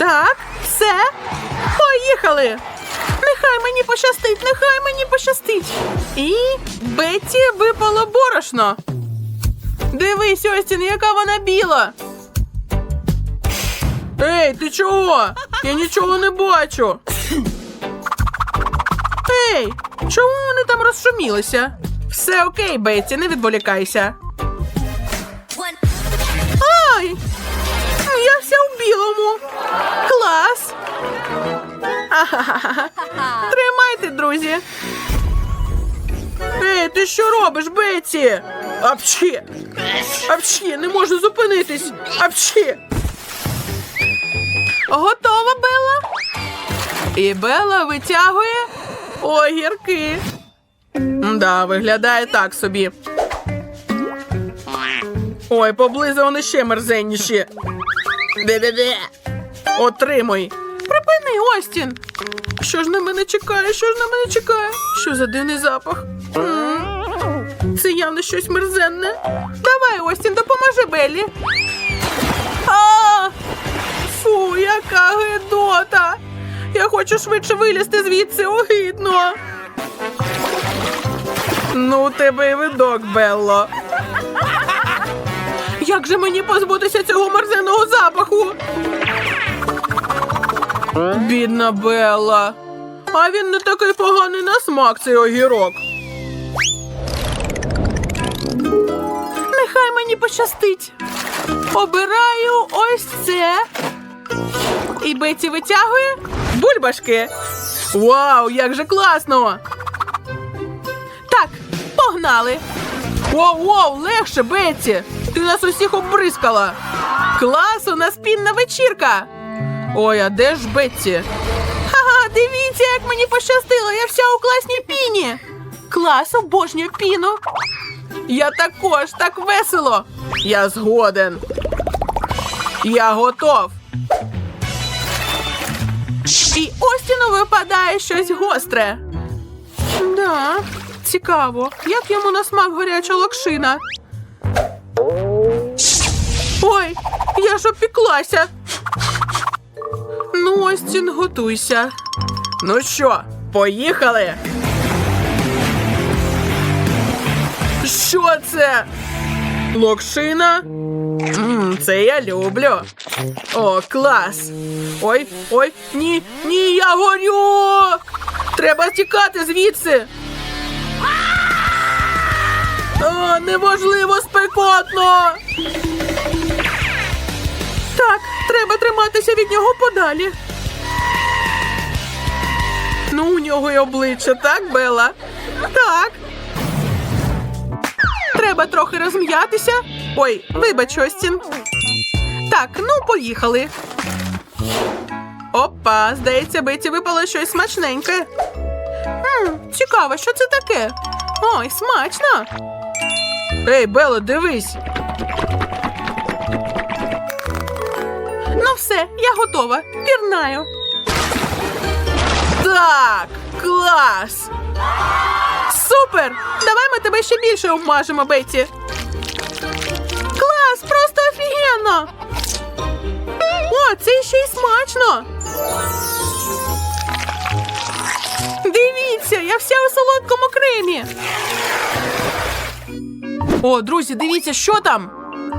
Так, все. Поїхали. Нехай мені пощастить, нехай мені пощастить. І Бетті випало борошно. Дивись, Остін, яка вона біла. Ей, ти чого? Я нічого не бачу. Ей, чому вони там розшумілися? Все окей, Бетті, не відволікайся. Ай! Я вся у білому. Клас. Тримайте, друзі. Ей, ти що робиш, Бетті? Апчі! Апчі, не можу зупинитись. Апчі! Готова, Белла? І Белла витягує огірки. Да, виглядає так собі. Ой, поблизу вони ще мерзенніші. Де-де-де. Отримуй. Припини, Остін. Що ж на мене чекає? Що ж на мене чекає? Що за дивний запах? М, Це явно щось мерзенне. Давай, Остін, допоможи Беллі. А! Фу, яка гидота! Я хочу швидше вилізти звідси, огидно. Ну, тебе і видок, Белло. Як же мені позбутися цього мерзенного запаху? Бідна Белла. А він не такий поганий на смак, цей огірок. Нехай мені пощастить. Обираю ось це. І Бетті витягує бульбашки. Вау, як же класно! Так, погнали. Воу, воу, легше, Бетті! Ти нас усіх обризкала. Клас, у нас пінна вечірка. Ой, а де ж Бетті? Ха-ха, дивіться, як мені пощастило, я вся у класній піні. Клас, обожнюю піну. Я також так весело. Я згоден. Я готов. І Остіну випадає щось гостре. Да, цікаво, як йому на смак гаряча локшина. Ой, я ж опіклася. Ну, Остін, готуйся. Ну що, поїхали? Що це? Локшина? Мм, це я люблю. О, клас. Ой, ой, ні, ні, я горю. Треба тікати звідси. О, неможливо спекотно. Так, треба триматися від нього подалі. Ну, у нього й обличчя, так, Бела? Так. Треба трохи розм'ятися. Ой, вибач, Остін. Так, ну поїхали. Опа, здається, Беті випало щось смачненьке. М, цікаво, що це таке? Ой, смачно. Ей, Бело, дивись. Ну все, я готова. Пірнаю. Так, клас. Супер! Давай ми тебе ще більше обмажемо, Бетті. Клас, просто офігенно! О, це ще й смачно. Дивіться, я вся у солодкому кремі. О, друзі, дивіться, що там.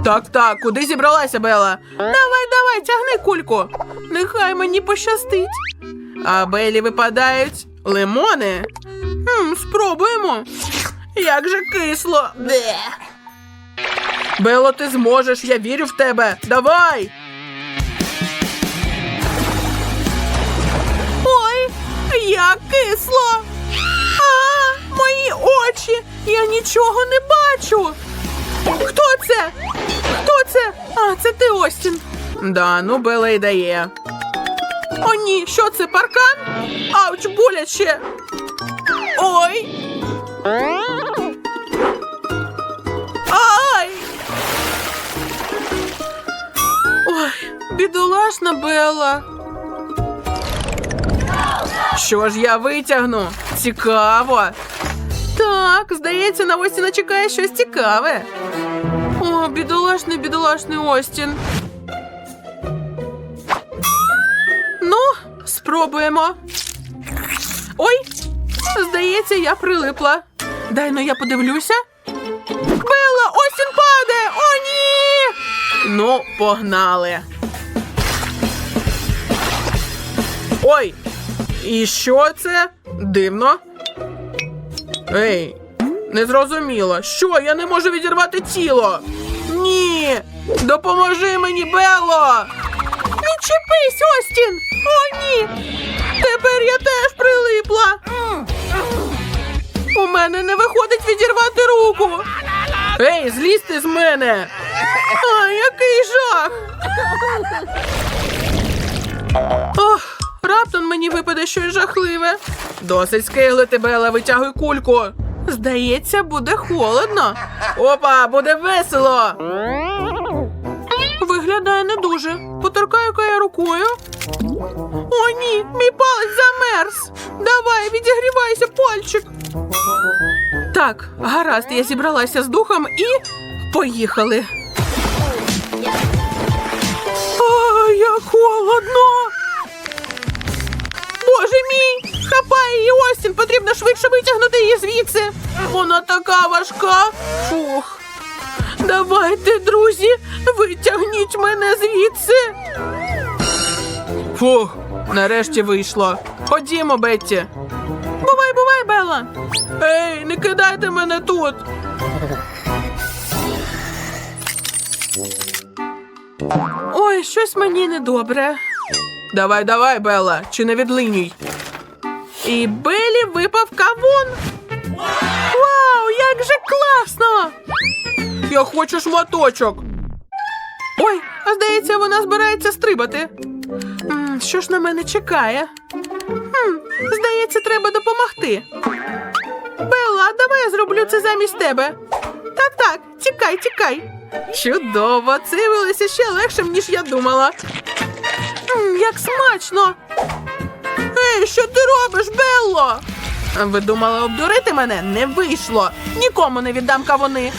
Так, так, куди зібралася Бела? Давай, давай, тягни кульку. Нехай мені пощастить. А Белі випадають лимони. Хм, спробуємо. Як же кисло. Бе. Бело, ти зможеш, я вірю в тебе. Давай. Ой, як кисло. А, мої очі. Я нічого не бачу. Хто це? Хто це? А, це ти, Остін. Да, ну Бела й дає. О, ні, що це паркан? Ауч, боляче. Ой. Ай. Ой, бідолашна Белла. Що ж я витягну? Цікаво. Так, здається, на Остіна чекає щось цікаве. О, бідолашний, бідолашний Остін. Спробуємо. Ой, здається, я прилипла. Дай ну я подивлюся. Белла, Остін падає! О, ні! Ну, погнали. Ой, і що це? Дивно. Ей, не зрозуміло. Що, я не можу відірвати тіло? Ні. Допоможи мені, Белло! Відчепись, Остін! О, ні! Тепер я теж прилипла. У мене не виходить відірвати руку. Ей, злізьте з мене! А, який жах! Ох, раптом мені випаде щось жахливе. Досить скиглити, Бела, витягуй кульку. Здається, буде холодно. Опа, буде весело. Виглядає не дуже. Поторкаю-ка я рукою. О, ні, мій палець замерз. Давай, відігрівайся, пальчик. Так, гаразд, я зібралася з духом і поїхали. Ой, як холодно. Боже мій! Хапай її, Остін! Потрібно швидше витягнути її звідси. Вона така важка. Фух. Давайте, друзі, витягніть мене звідси. Фух, нарешті вийшло. Ходімо, Бетті. Бувай, бувай, Белла. Ей, не кидайте мене тут. Ой, щось мені недобре. Давай, давай, Белла, чи не відлинюй. І Белі випав кавун. Вау, як же класно! Я хочу шматочок. Ой, а здається, вона збирається стрибати. Що ж на мене чекає? Хм, здається, треба допомогти. Белла, давай я зроблю це замість тебе. Так, так, тікай, тікай. Чудово, це виявилося ще легшим, ніж я думала. М, як смачно. Ей, що ти робиш, Белло? Ви думали обдурити мене? Не вийшло. Нікому не віддам кавуни.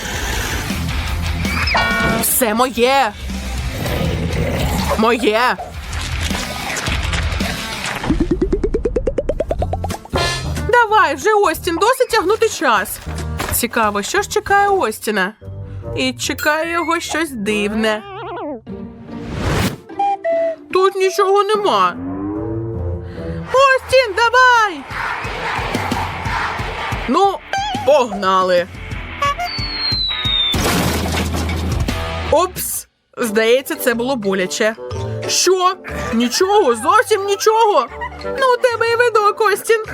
Все моє. Моє. Давай, вже Остін, досить тягнути час. Цікаво, що ж чекає Остіна? І чекає його щось дивне. Тут нічого нема. Остін, давай! Ну, погнали. Опс! Здається, це було боляче. Що? Нічого, зовсім нічого. Ну, у тебе і видок, Остін.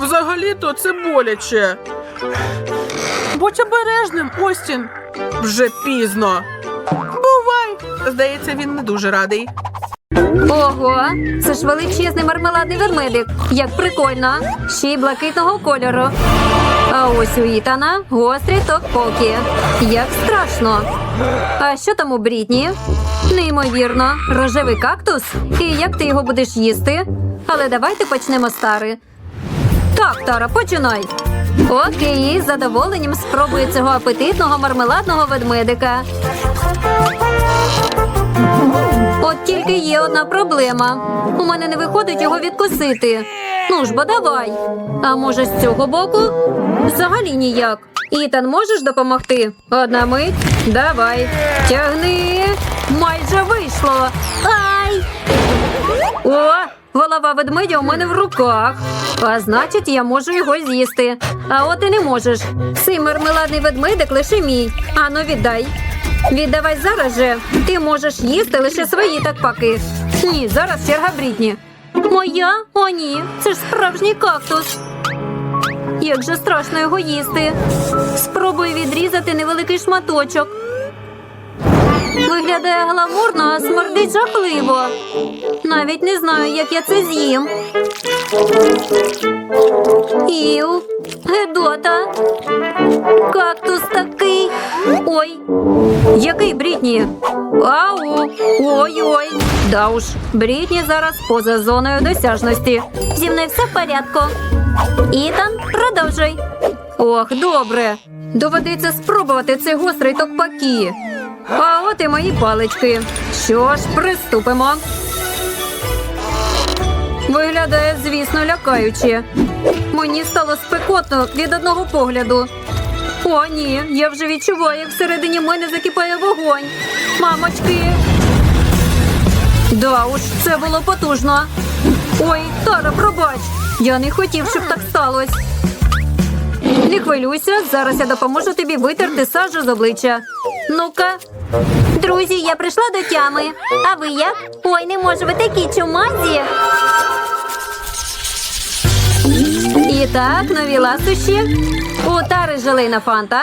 Взагалі-то це боляче. Будь обережним, Остін. Вже пізно. Бувай! Здається, він не дуже радий. Ого, це ж величезний мармеладний ведмедик. Як прикольно. Ще й блакитного кольору. А ось у Ітана гострі токпоки. Як страшно. А що там у Брітні? Неймовірно, рожевий кактус. І як ти його будеш їсти? Але давайте почнемо з Тари. Так, Тара, починай. Окей, з задоволенням спробую цього апетитного мармеладного ведмедика. От тільки є одна проблема. У мене не виходить його відкусити. Ну ж бо давай. А може з цього боку? Взагалі ніяк. Ітан, можеш допомогти? Одна мить. Давай. Тягни. Майже вийшло. Ай! О, голова ведмедя у мене в руках. А значить, я можу його з'їсти. А от і не можеш. Цей мармеладний ведмедик лише мій. Ану, віддай. Віддавай зараз же. Ти можеш їсти лише свої такпаки. Ні, зараз черга Брітні. Моя? О, ні. Це ж справжній кактус. Як же страшно його їсти. Спробую відрізати невеликий шматочок. Виглядає гламурно, а смердить жахливо. Навіть не знаю, як я це з'їм. Іу, Гедота. Кактус такий. Ой, який Брітні? Ау! Ой-ой. Да уж, Брітні зараз поза зоною досяжності. Зі мною все в порядку. Ітан, продовжуй. Ох, добре. Доведеться спробувати цей гострий токпакі. А от і мої палички. Що ж, приступимо. Виглядає, звісно, лякаюче. Мені стало спекотно від одного погляду. О, ні, я вже відчуваю, як всередині мене закипає вогонь. Мамочки. Да уж, це було потужно. Ой, Тара, пробач. Я не хотів, щоб так сталося. Не хвилюйся, зараз я допоможу тобі витерти сажу з обличчя. Ну-ка. Друзі, я прийшла до тями. А ви як? Ой, не можу, ви такі чумазі. І так, нові ласощі. У Тари желейна фанта.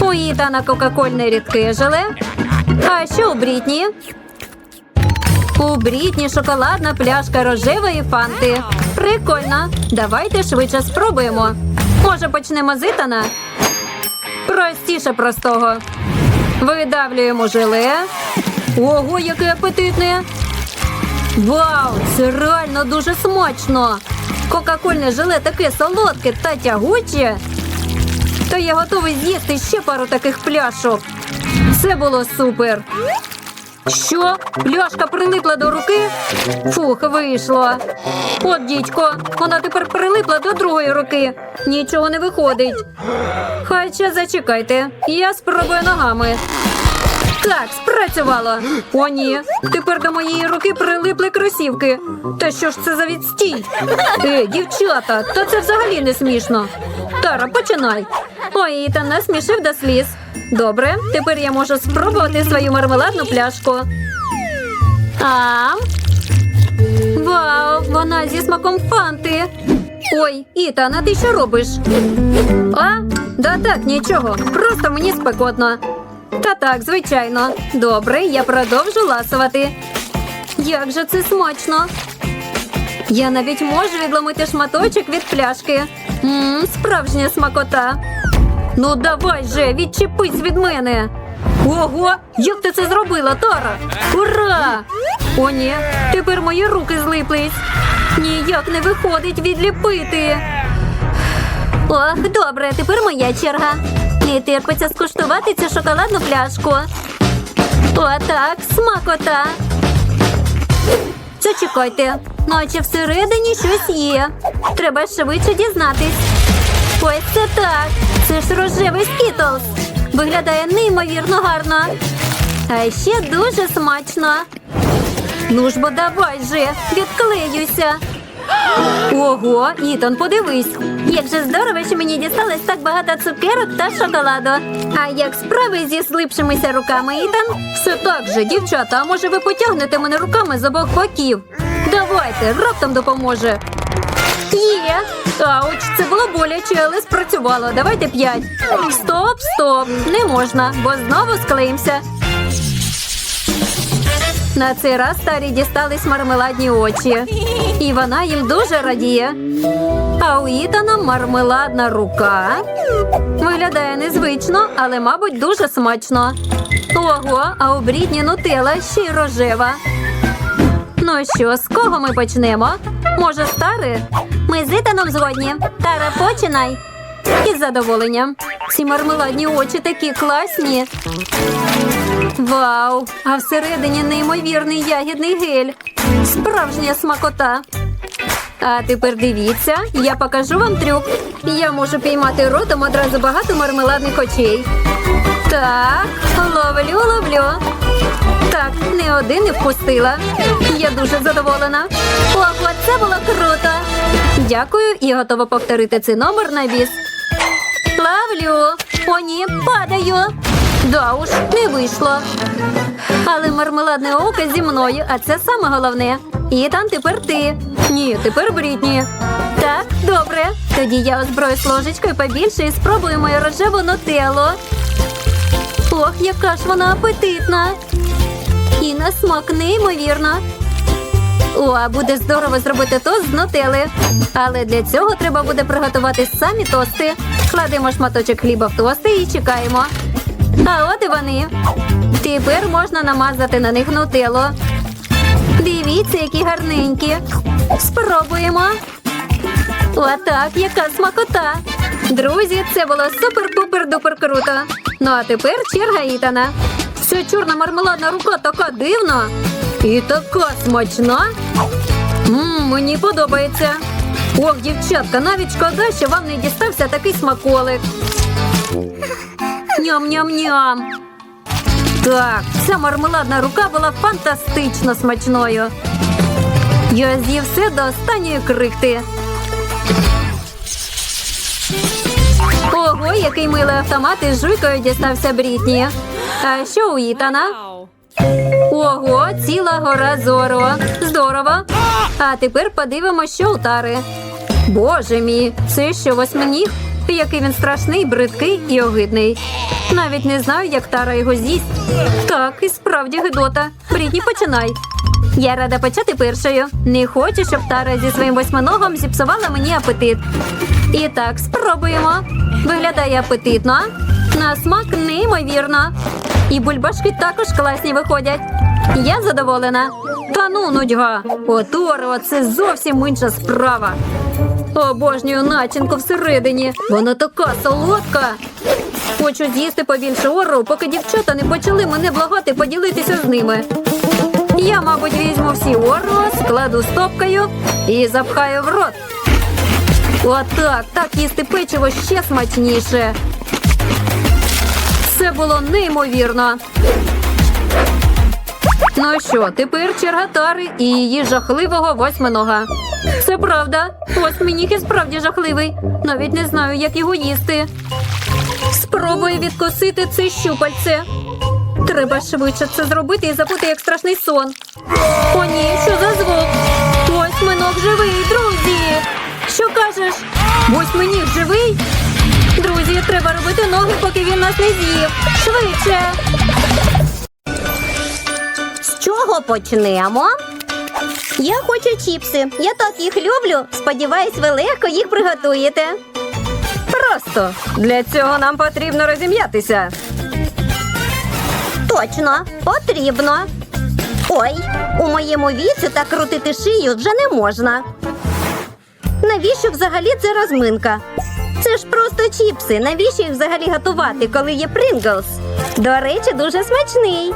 У Ітана кока-кольне рідке желе. А що у Брітні? У Брітні шоколадна пляшка рожевої фанти. Прикольно. Давайте швидше спробуємо. Може, почнемо з Ітана? Простіше простого. Видавлюємо желе. Ого, яке апетитне! Вау, це реально дуже смачно! Кока-кольне желе таке солодке та тягуче. Та я готовий з'їсти ще пару таких пляшок. Це було супер. Що? Пляшка прилипла до руки? Фух, вийшло. От дідько, вона тепер прилипла до другої руки. Нічого не виходить. Хоча зачекайте, я спробую ногами. Так, спрацювало. О, ні. Тепер до моєї руки прилипли кросівки. Та що ж це за відстій? Е, дівчата, та це взагалі не смішно. Тара, починай. Ой, та насмішив до сліз. Добре, тепер я можу спробувати свою мармеладну пляшку. А? Вау, вона зі смаком фанти. Ой, Ітан, а ти що робиш? А? Да так, нічого. Просто мені спекотно. Та так, звичайно. Добре, я продовжу ласувати. Як же це смачно. Я навіть можу відломити шматочок від пляшки. Мм, справжня смакота. Ну давай же, відчепись від мене. Ого, як ти це зробила, Тара? Ура! О, ні, тепер мої руки злиплись. Ніяк не виходить відліпити. Ох, добре, тепер моя черга. Не терпиться скуштувати цю шоколадну пляшку. Отак, смакота. Зачекайте, наче всередині щось є. Треба швидше дізнатись. Ось це так. Це ж рожевий скітлс. Виглядає неймовірно гарно. А ще дуже смачно. Ну ж бо давай же, відклеюся. Ого, Ітан, подивись. Як же здорово, що мені дісталось так багато цукерок та шоколаду. А як справи зі слипшимися руками, Ітан? Все так же, дівчата, а може ви потягнете мене руками з обох боків? Давайте, раптом допоможе. Є. Ауч, це було боляче, але спрацювало. Давайте п'ять. Стоп, стоп. Не можна, бо знову склеїмося. На цей раз Тарі дістались мармеладні очі. І вона їм дуже радіє. А у Ітана мармеладна рука. Виглядає незвично, але, мабуть, дуже смачно. Ого, а у Брітні нутела ще й рожева. Ну що, з кого ми почнемо? Може, з Ми з Ітаном згодні. Тара, починай. Із задоволенням. Ці мармеладні очі такі класні. Вау! А всередині неймовірний ягідний гель. Справжня смакота. А тепер дивіться, я покажу вам трюк. Я можу піймати ротом одразу багато мармеладних очей. Так, ловлю, ловлю. Так, не один не впустила. Я дуже задоволена. Ого, це було круто. Дякую і готова повторити цей номер на біс. Ловлю. О, ні, падаю. Да уж, не вийшло. Але мармеладне око зі мною, а це саме головне. І там тепер ти. Ні, тепер Брітні. Так, добре. Тоді я озброюсь ложечкою побільше і спробую мою рожеву нутеллу. Ох, яка ж вона апетитна. І на смак неймовірно. О, буде здорово зробити тост з нутели. Але для цього треба буде приготувати самі тости. Кладемо шматочок хліба в тости і чекаємо. А от і вони. Тепер можна намазати на них нутеллу. Дивіться, які гарненькі. Спробуємо. Отак, яка смакота. Друзі, це було супер-пупер-дупер круто. Ну а тепер черга Ітана. Ця чорна мармеладна рука така дивна і така смачна. Мм, мені подобається. Ох, дівчатка, навіть шкода, що вам не дістався такий смаколик. Ням-ням-ням. Так, ця мармеладна рука була фантастично смачною. Я з'їв все до останньої крихти. Ого, який милий автомат із жуйкою дістався Брітні. А що у Ітана? Ого, ціла гора зору. Здорово. А тепер подивимося, що у тари. Боже мій, це що восьминіг? Який він страшний, бридкий і огидний. Навіть не знаю, як тара його з'їсть. Так, і справді гидота. Брітні, починай. Я рада почати першою. Не хочу, щоб Тара зі своїм восьминогом зіпсувала мені апетит. І так, спробуємо. Виглядає апетитно. На смак неймовірно. І бульбашки також класні виходять. Я задоволена. Та ну, нудьга. Оторо, це зовсім інша справа. Обожнюю начинку всередині. Вона така солодка. Хочу з'їсти побільше ору, поки дівчата не почали мене благати поділитися з ними. Я, мабуть, візьму всі оро, складу стопкою і запхаю в рот. Отак, так їсти печиво ще смачніше. Це було неймовірно. Ну що, тепер черга тари і її жахливого восьминога. Це правда. Восьминіг і справді жахливий. Навіть не знаю, як його їсти. Спробую відкосити це щупальце. Треба швидше це зробити і забути як страшний сон. О, ні, що за звук? Восьминог живий, друзі. Що кажеш? Восьминіг живий? Друзі, треба робити ноги, поки він нас не з'їв. Швидше. З чого почнемо? Я хочу чіпси. Я так їх люблю. Сподіваюсь, ви легко їх приготуєте. Просто для цього нам потрібно розім'ятися. Точно, потрібно. Ой, у моєму віці так крутити шию вже не можна. Навіщо взагалі це розминка? Це ж просто чіпси. Навіщо їх взагалі готувати, коли є Принглс? До речі, дуже смачний.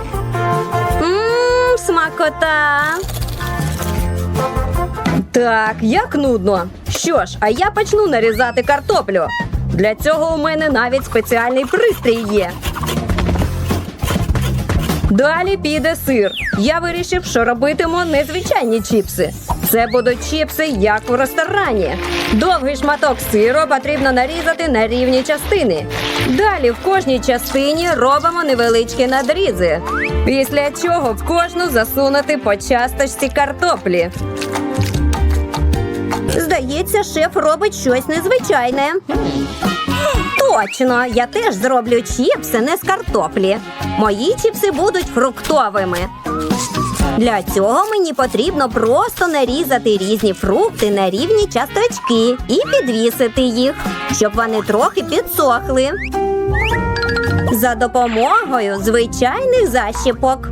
Смакота. Так, як нудно. Що ж, а я почну нарізати картоплю. Для цього у мене навіть спеціальний пристрій є. Далі піде сир. Я вирішив, що робитиму незвичайні чіпси. Це будуть чіпси, як у ресторані. Довгий шматок сиру потрібно нарізати на рівні частини. Далі в кожній частині робимо невеличкі надрізи. Після чого в кожну засунути по часточці картоплі. Здається, шеф робить щось незвичайне. Точно, я теж зроблю чіпси не з картоплі. Мої чіпси будуть фруктовими. Для цього мені потрібно просто нарізати різні фрукти на рівні часточки і підвісити їх, щоб вони трохи підсохли. За допомогою звичайних защіпок.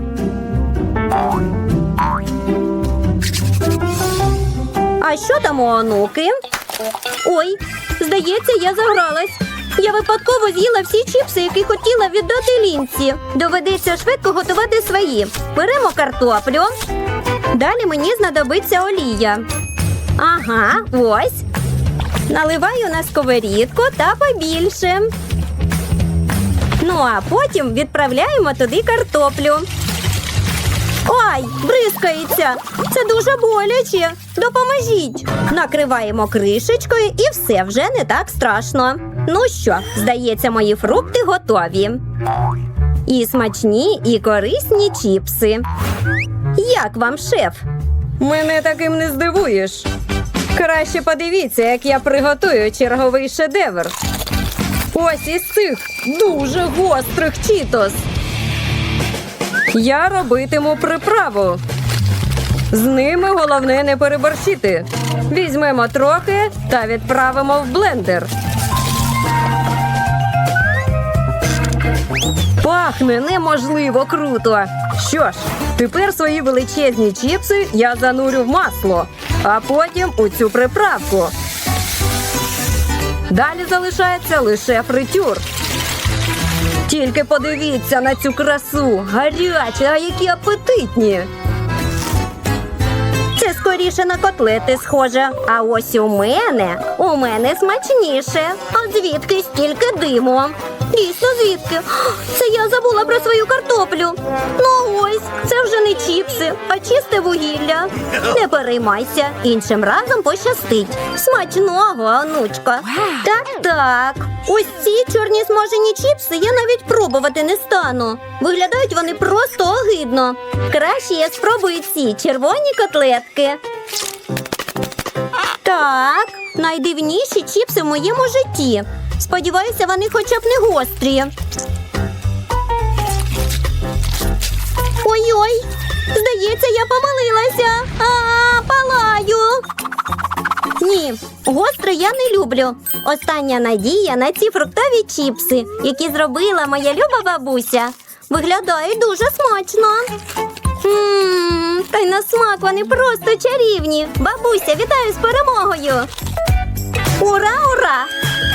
А що там у онуки? Ой, здається, я загралась. Я випадково з'їла всі чіпси, які хотіла віддати лінці. Доведеться швидко готувати свої. Беремо картоплю. Далі мені знадобиться олія. Ага, ось. Наливаю на сковорідку та побільше. Ну а потім відправляємо туди картоплю. Ой, бризкається. Це дуже боляче. Допоможіть. Накриваємо кришечкою і все вже не так страшно. Ну що, здається, мої фрукти готові. І смачні, і корисні чіпси. Як вам, шеф? Мене таким не здивуєш. Краще подивіться, як я приготую черговий шедевр. Ось із цих дуже гострих чітос. Я робитиму приправу. З ними головне не переборщити. Візьмемо трохи та відправимо в блендер. Пахне неможливо круто. Що ж, тепер свої величезні чіпси я занурю в масло, а потім у цю приправку. Далі залишається лише фритюр. Тільки подивіться на цю красу. Гарячі, а які апетитні. Це скоріше на котлети схоже. А ось у мене, у мене смачніше. А звідки стільки диму? Дійсно, звідки? Це я забула про свою картоплю. Ну ось, це вже не чіпси, а чисте вугілля. Не переймайся, іншим разом пощастить. Смачного, онучко. Так, так. Ось ці чорні смажені чіпси я навіть пробувати не стану. Виглядають вони просто огидно. Краще я спробую ці червоні котлетки. Так, найдивніші чіпси в моєму житті. Сподіваюся, вони хоча б не гострі. Ой-ой, здається, я помилилася. А, палаю. Ні, гостре я не люблю. Остання надія на ці фруктові чіпси, які зробила моя люба бабуся. Виглядають дуже смачно. Ммм, та й на смак вони просто чарівні. Бабуся, вітаю з перемогою. Ура, ура!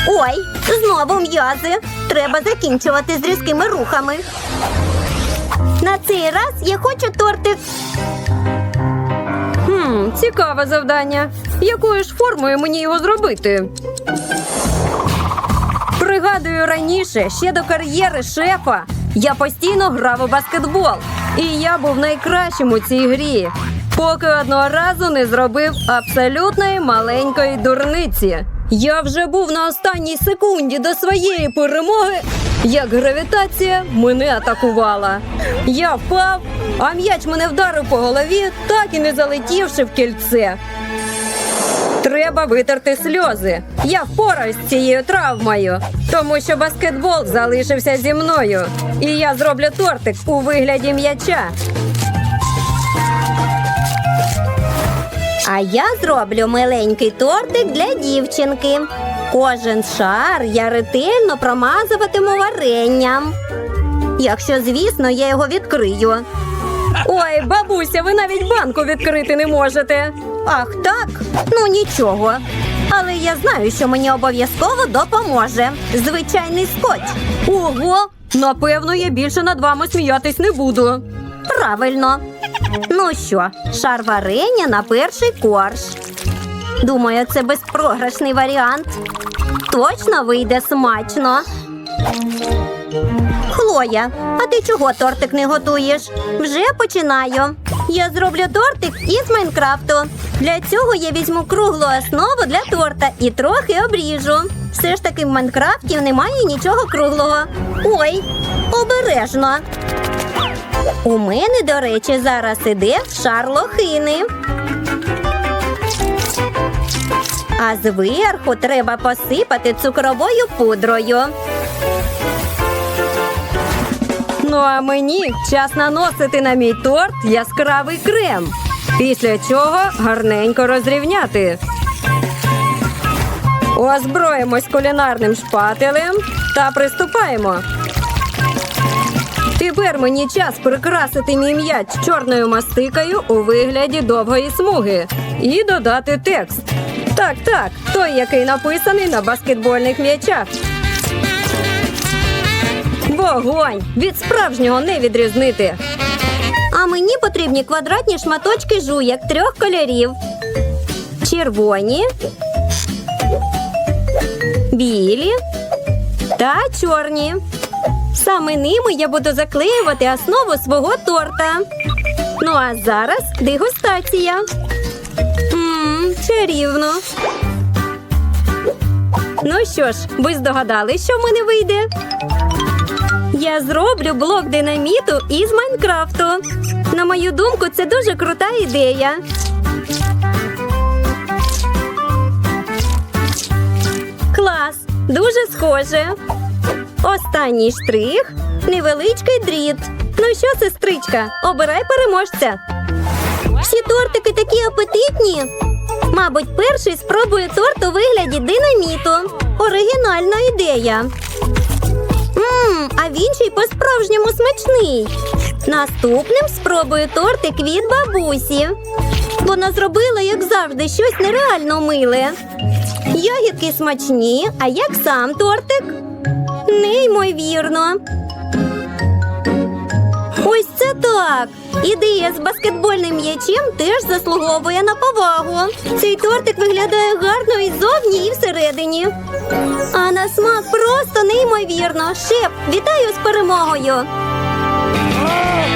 Ой, знову м'язи. Треба закінчувати з різкими рухами. На цей раз я хочу тортик. Хм, цікаве завдання. Якою ж формою мені його зробити? Пригадую раніше, ще до кар'єри шефа, я постійно грав у баскетбол. І я був найкращим у цій грі, поки одного разу не зробив абсолютної маленької дурниці. Я вже був на останній секунді до своєї перемоги, як гравітація мене атакувала. Я впав, а м'яч мене вдарив по голові, так і не залетівши в кільце. Треба витерти сльози. Я впораюсь з цією травмою, тому що баскетбол залишився зі мною. І я зроблю тортик у вигляді м'яча. А я зроблю миленький тортик для дівчинки. Кожен шар я ретельно промазуватиму варенням. Якщо, звісно, я його відкрию. Ой, бабуся, ви навіть банку відкрити не можете. Ах, так? Ну нічого. Але я знаю, що мені обов'язково допоможе. Звичайний скотч. Ого, напевно, я більше над вами сміятись не буду. Правильно. Ну що, шар варення на перший корж. Думаю, це безпрограшний варіант. Точно вийде смачно. Хлоя, а ти чого тортик не готуєш? Вже починаю. Я зроблю тортик із Майнкрафту. Для цього я візьму круглу основу для торта і трохи обріжу. Все ж таки в Майнкрафті немає нічого круглого. Ой, обережно. У мене, до речі, зараз іде шар лохини. А зверху треба посипати цукровою пудрою. Ну а мені час наносити на мій торт яскравий крем. Після чого гарненько розрівняти. Озброїмось кулінарним шпателем та приступаємо. Тепер мені час прикрасити мій м'яч чорною мастикою у вигляді довгої смуги і додати текст. Так, так, той, який написаний на баскетбольних м'ячах. Вогонь! Від справжнього не відрізнити. А мені потрібні квадратні шматочки жуйок трьох кольорів: червоні, білі та чорні. Саме ними я буду заклеювати основу свого торта. Ну а зараз дегустація. Мм, чарівно. Ну що ж, ви здогадались, що в мене вийде? Я зроблю блок динаміту із Майнкрафту. На мою думку, це дуже крута ідея. Клас! Дуже схоже. Останній штрих невеличкий дріт. Ну що, сестричка, обирай переможця. Всі тортики такі апетитні. Мабуть, перший спробую торт у вигляді динаміту. Оригінальна ідея. Мм, а він ще й по-справжньому смачний. Наступним спробую тортик від бабусі. Вона зробила, як завжди, щось нереально миле. Ягідки смачні, а як сам тортик? Неймовірно. Ось це так. Ідея з баскетбольним м'ячем теж заслуговує на повагу. Цей тортик виглядає гарно і зовні, і всередині. А на смак просто неймовірно. Шеп, вітаю з перемогою.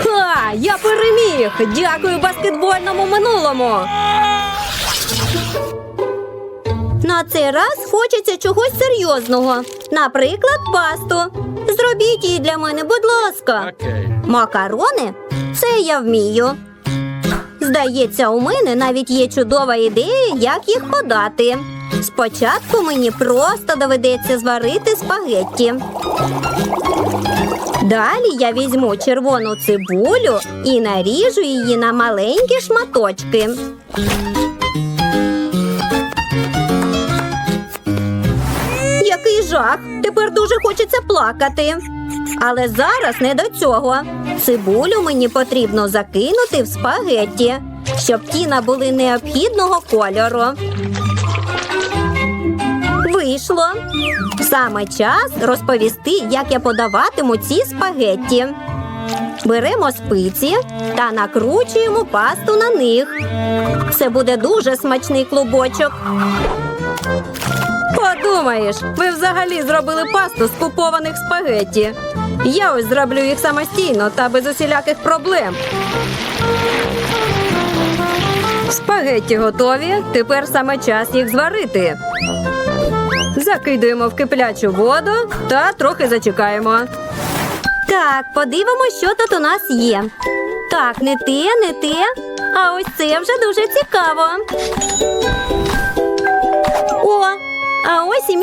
Ха! Я переміг! Дякую баскетбольному минулому! На цей раз хочеться чогось серйозного. Наприклад, пасту. Зробіть її для мене, будь ласка. Макарони? Це я вмію. Здається, у мене навіть є чудова ідея, як їх подати. Спочатку мені просто доведеться зварити спагетті. Далі я візьму червону цибулю і наріжу її на маленькі шматочки. Жах! Тепер дуже хочеться плакати. Але зараз не до цього. Цибулю мені потрібно закинути в спагетті, щоб ті набули необхідного кольору. Вийшло. Саме час розповісти, як я подаватиму ці спагетті. Беремо спиці та накручуємо пасту на них. Це буде дуже смачний клубочок. Подумаєш, ви взагалі зробили пасту з купованих спагетті. Я ось зроблю їх самостійно та без усіляких проблем. Спагетті готові. Тепер саме час їх зварити. Закидуємо в киплячу воду та трохи зачекаємо. Так, подивимось, що тут у нас є. Так, не те, не те. А ось це вже дуже цікаво.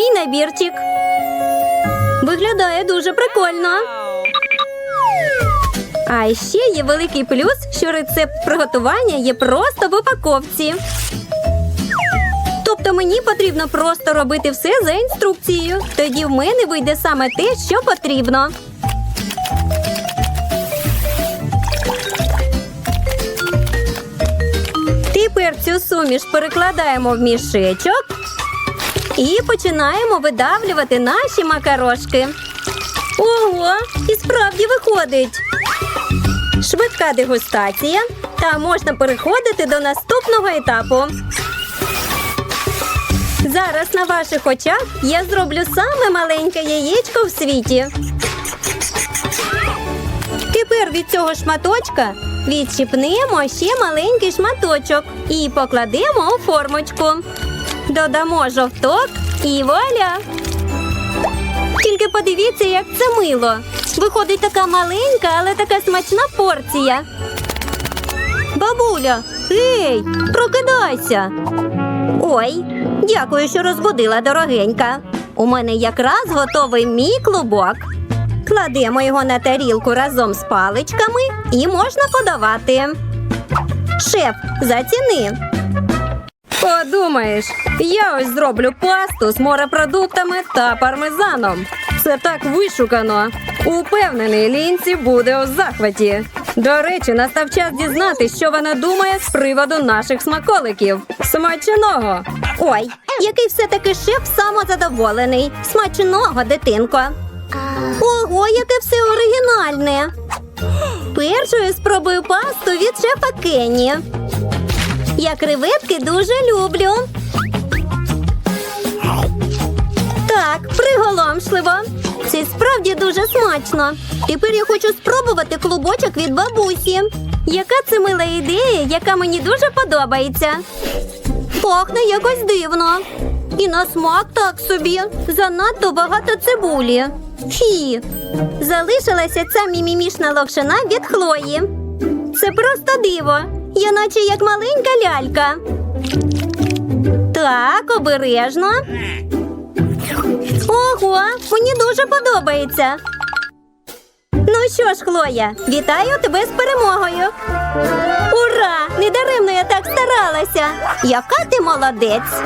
Мій набірчик. Виглядає дуже прикольно. А ще є великий плюс, що рецепт приготування є просто в упаковці. Тобто мені потрібно просто робити все за інструкцією. Тоді в мене вийде саме те, що потрібно. Тепер цю суміш перекладаємо в мішечок і починаємо видавлювати наші макарошки. Ого, і справді виходить. Швидка дегустація, та можна переходити до наступного етапу. Зараз на ваших очах я зроблю саме маленьке яєчко в світі. Тепер від цього шматочка відчіпнемо ще маленький шматочок і покладемо у формочку. Додамо жовток і вуаля! Тільки подивіться, як це мило. Виходить така маленька, але така смачна порція. Бабуля, ей, прокидайся. Ой, дякую, що розбудила дорогенька. У мене якраз готовий мій клубок. Кладемо його на тарілку разом з паличками і можна подавати. Шеф, заціни. Подумаєш, я ось зроблю пасту з морепродуктами та пармезаном. Це так вишукано. Упевнений, лінці буде у захваті. До речі, настав час дізнатись, що вона думає з приводу наших смаколиків. Смаченого! Ой, який все-таки шеф самозадоволений. Смачного, дитинко. Ого, яке все оригінальне. Першою спробую пасту від шефа Кенні. Я креветки дуже люблю. Так, приголомшливо. Це справді дуже смачно. Тепер я хочу спробувати клубочок від бабусі. Яка це мила ідея, яка мені дуже подобається. Пахне якось дивно. І на смак так собі. Занадто багато цибулі. Фі. Залишилася ця мімімішна локшина від Хлої. Це просто диво. Я наче як маленька лялька. Так, обережно. Ого, мені дуже подобається. Ну що ж, Хлоя, вітаю тебе з перемогою. Ура! Недаремно я так старалася. Яка ти молодець.